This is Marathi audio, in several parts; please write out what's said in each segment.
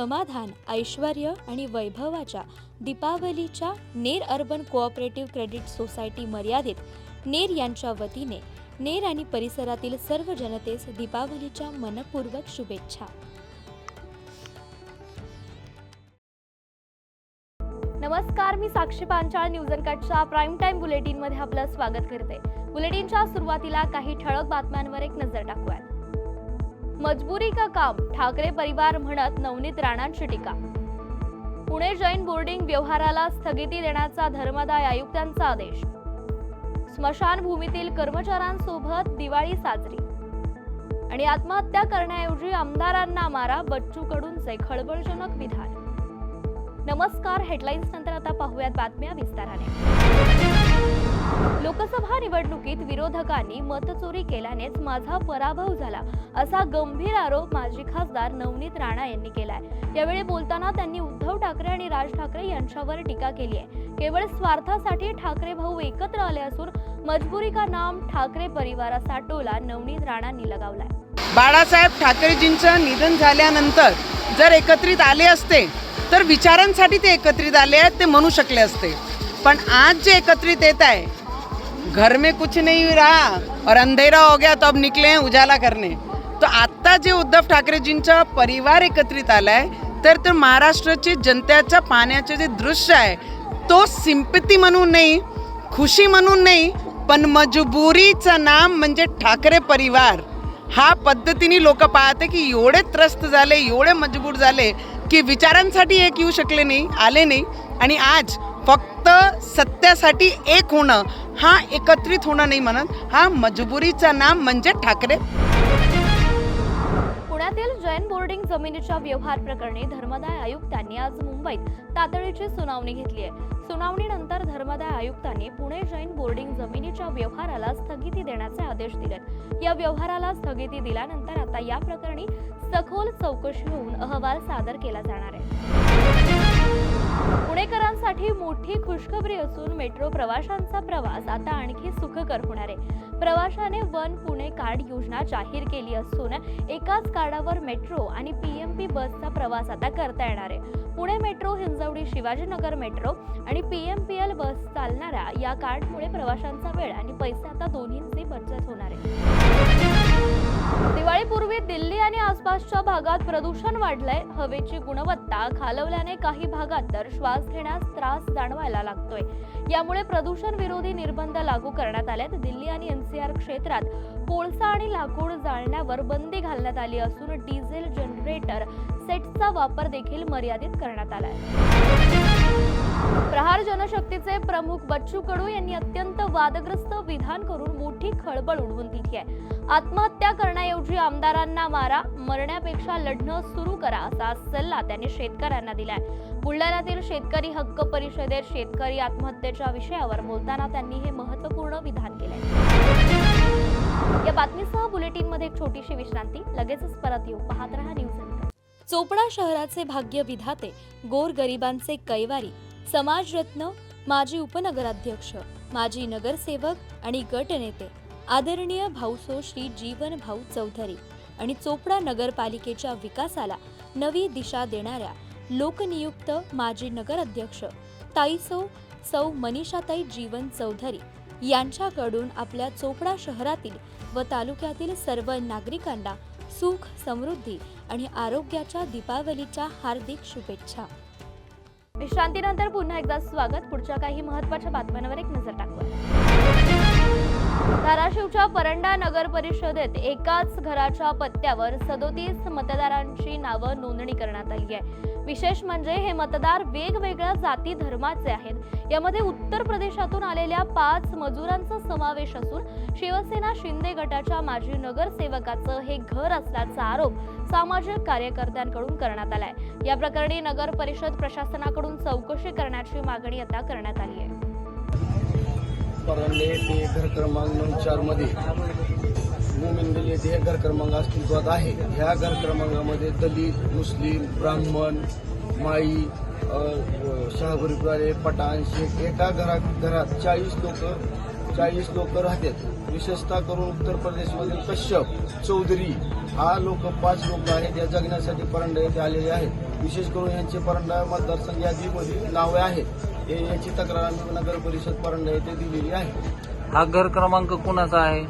समाधान ऐश्वर आणि वैभवाच्या दीपावलीच्या Ner urban cooperative credit society मर्यादित नेर यांच्या वतीने नेर आणि परिसरातील सर्व जनतेस दीपावलीच्या मनपूर्वक शुभेच्छा. नमस्कार मी साक्षी पांचाळ न्यूज कटच्या प्राईम टाइम बुलेटिनमध्ये आपलं स्वागत करते. बुलेटिनच्या सुरुवातीला काही ठळक बातम्यांवर एक नजर टाकूयात. मजबुरी का काम? ठाकरे परिवार म्हणत नवनीत राणांची टीका. पुणे जैन बोर्डिंग व्यवहाराला स्थगिती देण्याचा धर्मदाय आयुक्तांचा आदेश. स्मशानभूमीतील कर्मचाऱ्यांसोबत दिवाळी साजरी. आणि आत्महत्या करण्याऐवजी आमदारांना मारा बच्चू कडूंचे खळबळजनक विधान. नमस्कार हेडलाईन्स नंतर आता पाहूयात बातम्या विस्ताराने. लोकसभा निवडणुकीत विरोधकांनी मतचोरी केल्यानेच माझा पराभव झाला असा गंभीर आरोप माजी खासदार नवनीत राणा यांनी केलाय. यावेळी बोलताना त्यांनी उद्धव ठाकरे आणि राज ठाकरे यांच्यावर टीका केली आहे. केवळ स्वार्थासाठी ठाकरे भाऊ एकत्र आले असून मजबुरी का नाम ठाकरे परिवाराचा टोला नवनीत राणांनी लगावलाय. बाळासाहेब ठाकरेजींचं निधन झाल्यानंतर जर एकत्रित आले असते तर विचारांसाठी ते एकत्रित आले आहेत ते म्हणू शकले असते. पण आज जे एकत्रित येत आहे घर में कुछ नहीं रहा और अंधेरा हो गया तो अब निकले हैं उजाला करने। तो आत्ता जे उद्धव ठाकरेजींचा परिवार एकत्रित आला आहे तर महाराष्ट्राचे जनतेच्या पाण्याचे जे दृश्य आहे तो सिंपती म्हणून नाही खुशी म्हणून नाही पण मजबुरीचं नाम म्हणजे ठाकरे परिवार. हा पद्धतीने लोक पाहते की एवढे त्रस्त झाले एवढे मजबूर झाले की विचारांसाठी एक येऊ शकले नाही आले नाही. आणि आज फक्त सत्यासाठी एक होणं हा एकत्रित होणं नाही म्हणत. हा मजबुरीचं नाम म्हणजे ठाकरे. पुण्यातील जैन बोर्डिंग जमिनीच्या व्यवहार प्रकरणी धर्मदाय आयुक्तांनी आज मुंबईत तातडीची सुनावणी घेतली आहे. सुनावणीनंतर धर्मदाय आयुक्तांनी पुणे जैन बोर्डिंग जमिनीच्या व्यवहाराला स्थगिती देण्याचे आदेश दिलेत या व्यवहाराला स्थगिती दिल्यानंतर आता या प्रकरणी सखोल चौकशी होऊन अहवाल सादर केला जाणार आहे. पुणेकरांसाठी मोठी खुशखबरी असून मेट्रो प्रवाशांचा प्रवास आता आणखी सुखकर होणार आहे. प्रवाशाने वन पुणे कार्ड योजना जाहीर केली असून एकाच कार्डावर मेट्रो आणि पीएमपी बसचा प्रवास आता करता येणार आहे. पुणे मेट्रो हिंजवडी शिवाजीनगर मेट्रो आणि पीएमपीएल बस चालणाऱ्या या कार्डमुळे प्रवाशांचा वेळ आणि पैसे आता दोन्हींची बचत होणार आहे. दिवाळीपूर्वी दिल्ली आणि आसपासच्या भागात प्रदूषण वाढलंय. हवेची गुणवत्ता खालवल्याने काही भागात तर श्वास घेण्यास त्रास जाणवायला लागतोय. यामुळे प्रदूषण विरोधी निर्बंध लागू करण्यात आलेत. दिल्ली आणि एनसीआर क्षेत्रात कोळसा आणि लाकूड जाळण्यावर बंदी घालण्यात आली असून डिझेल जनरेटर सेटचा वापर देखील मर्यादित करण्यात आलाय. प्रहार जनशक्तीचे प्रमुख बच्चू कडू यांनी अत्यंत वादग्रस्त विधान करून मोठी खळबळ उडवून दिली आहे. आत्महत्या करण्याऐवजी आमदारांना मारा मरण्यापेक्षा लढणं सुरू करा असा सल्ला त्यांनी शेतकऱ्यांना दिलाय. बुलढाण्यातील शेतकरी हक्क परिषदेत शेतकरी आत्महत्येच्या विषयावर बोलताना त्यांनी हे महत्त्वपूर्ण विधान केलंय. या बातमीसह बुलेटिनमध्ये एक छोटीशी विश्रांती. लगेचच परत येऊ. पाहत रहा न्यूज चोपडा शहराचे भाग्य विधाते गोर गरिबांचे कैवारी समाजरत्न माजी उपनगराध्यक्ष माजी नगरसेवक आणि गटनेते आदरणीय भाऊसो श्री जीवन भाऊ चौधरी आणि चोपडा नगरपालिकेच्या विकासाला नवी दिशा देणाऱ्या लोकनियुक्त माजी नगराध्यक्ष ताईसो सौ मनीषाताई जीवन चौधरी यांच्याकडून आपल्या चोपडा शहरातील व तालुक्यातील सर्व नागरिकांना सुख समृद्धी आणि आरोग्याच्या दीपावलीच्या हार्दिक शुभेच्छा. विश्रांतीनंतर पुन्हा एकदा स्वागत. पुढच्या काही महत्त्वाच्या बातम्यांवर एक नजर टाकूया. धाराशिवच्या परंडा नगर परिषदेत एकाच घराच्या पत्त्यावर सदोतीस मतदारांची नावं नोंदणी करण्यात आली आहे. विशेष म्हणजे हे मतदार वेगवेगळ्या जाती धर्माचे आहेत. यामध्ये उत्तर प्रदेशातून आलेल्या पाच मजुरांचा समावेश असून शिवसेना शिंदे गटाच्या माजी नगरसेवकाचं हे घर असल्याचा आरोप सामाजिक कार्यकर्त्यांकडून करण्यात आलाय. या प्रकरणी नगर परिषद प्रशासनाकडून चौकशी करण्याची मागणी आता करण्यात आली आहे. परंडे ते घर क्रमांक नऊ चारमध्ये मोमिनगल येथे हे घर क्रमांक अस्तित्वात आहे. ह्या घर क्रमांकामध्ये दलित मुस्लिम ब्राह्मण माई अ, पठाण शेख एका घरात घरात चाळीस लोक चाळीस लोक राहतात. विशेषतः करून उत्तर प्रदेशमधील कश्यप चौधरी हा लोक पाच लोक आहेत. या जगण्यासाठी परंडा येथे आलेले आहेत. विशेष करून यांचे परंडा मतदारसंघ यादीमध्ये नावे आहेत. हे याची तक्रार आम्ही नगर परिषद परंडा येथे दिलेली आहे. हा घर क्रमांक कुणाचा आहे?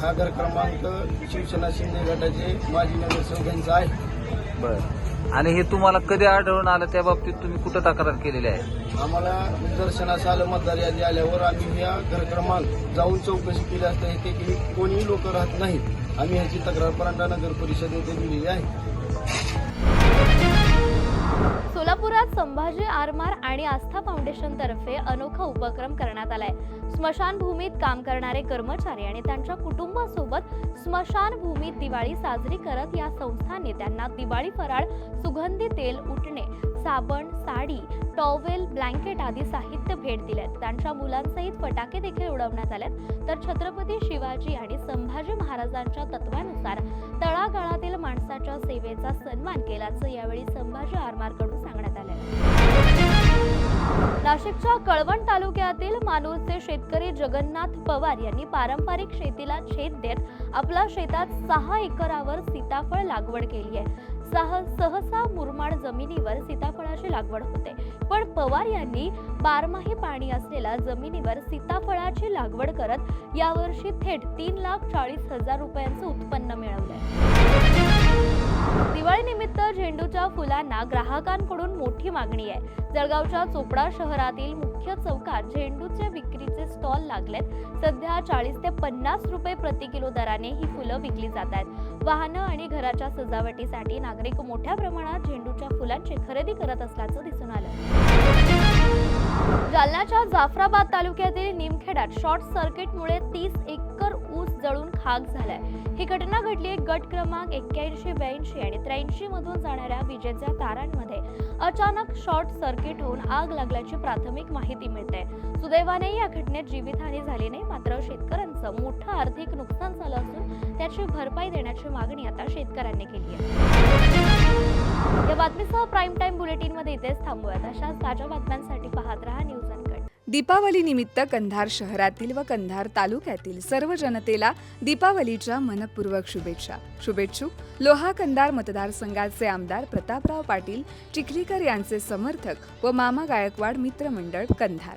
हा घर क्रमांक शिवसेना शिंदे गटाचे माजी नगरसेवक यांचा आहे. बर. आणि हे तुम्हाला कधी आढळून आलं? त्या बाबतीत तुम्ही कुठं तक्रार केलेली आहे? आम्हाला निदर्शनास आलं मतदार यादी आल्यावर आम्ही या घर क्रमांक जाऊन चौकशी केली असता येथे की कोणीही लोक राहत नाहीत. आम्ही ह्याची तक्रार परांडा नगर परिषद येथे दिलेली आहे. सोलापुरात संभाजी आरमार आणि आस्था फाउंडेशन तर्फे अनोखा उपक्रम करण्यात आलाय. स्मशानभूमीत काम करणारे कर्मचारी आणि त्यांच्या कुटुंबासोबत स्मशानभूमीत दिवाळी साजरी करत या संस्थांनी त्यांना दिवाळी फराळ सुगंधी तेल उठणे साबण साडी टॉवेल ब्लँकेट आदी साहित्य भेट दिल्यात. त्यांच्या मुलांसहित फटाके देखील उडवण्यात आल्यात. तर छत्रपती शिवाजी आणि संभाजी महाराजांच्या तत्वानुसार तळागाळातील माणसाच्या सेवेचा सन्मान केल्याचं यावेळी संभाजी आरमारकडून सांगण्यात आलं. नाशिकच्या कळवण तालुक्यातील मानूरचे शेतकरी जगन्नाथ पवार यांनी पारंपरिक शेतीला छेद देत आपल्या शेतात सहा एकरावर सीताफळ लागवड केली आहे. सह सहसा मुरमाड जमिनीवर सीताफळाची लागवड होते. पण पवार यांनी बारमाही पाणी असलेल्या जमिनीवर सीताफळाची लागवड करत यावर्षी थेट तीन लाख चाळीस हजार रुपयांचं उत्पन्न मिळवलंय. दिवाळीनिमित्त झेंडूच्या फुलांना ग्राहकांकडून मोठी मागणी आहे. जळगावच्या चोपडा शहरातील मुख्य चौकात झेंडूचे विक्रीचे स्टॉल लागलेत. सध्या चाळीस ते पन्नास रुपये प्रति किलो दराने ही फुलं विकली जात आहेत. वाहनं आणि घराच्या सजावटीसाठी नागरिक मोठ्या प्रमाणात झेंडूच्या फुलांची खरेदी करत असल्याचं दिसून आलं. जालन्याच्या जाफराबाद तालुक्यातील निमखेड्यात शॉर्ट सर्किटमुळे तीस एक जळून खाक झालाय. ही घटना घडली गट क्रमांक एक्क्याऐंशी ब्याऐंशी आणि त्र्याऐंशी मधून जाणाऱ्या विजेच्या तारांमध्ये. अचानक शॉर्ट सर्किट होऊन आग लागल्याची प्राथमिक माहिती मिळते. सुदैवाने या घटनेत जीवितहानी झाली नाही मात्र शेतकऱ्यांचं मोठं आर्थिक नुकसान झालं असून त्याची भरपाई देण्याची मागणी आता शेतकऱ्यांनी केली आहे. या बातमीसह प्राईम टाइम बुलेटिनमध्ये इथेच थांबूयात. अशाच ताज्या बातम्यांसाठी पाहत रहा न्यूज अँकर. दीपावलीनिमित्त कंधार शहरातील व कंधार तालुक्यातील सर्व जनतेला दीपावलीच्या मनपूर्वक शुभेच्छा. शुभेच्छुक लोहा कंधार मतदारसंघाचे आमदार प्रतापराव पाटील चिखलीकर यांचे समर्थक व मामा गायकवाड मित्रमंडळ कंधार.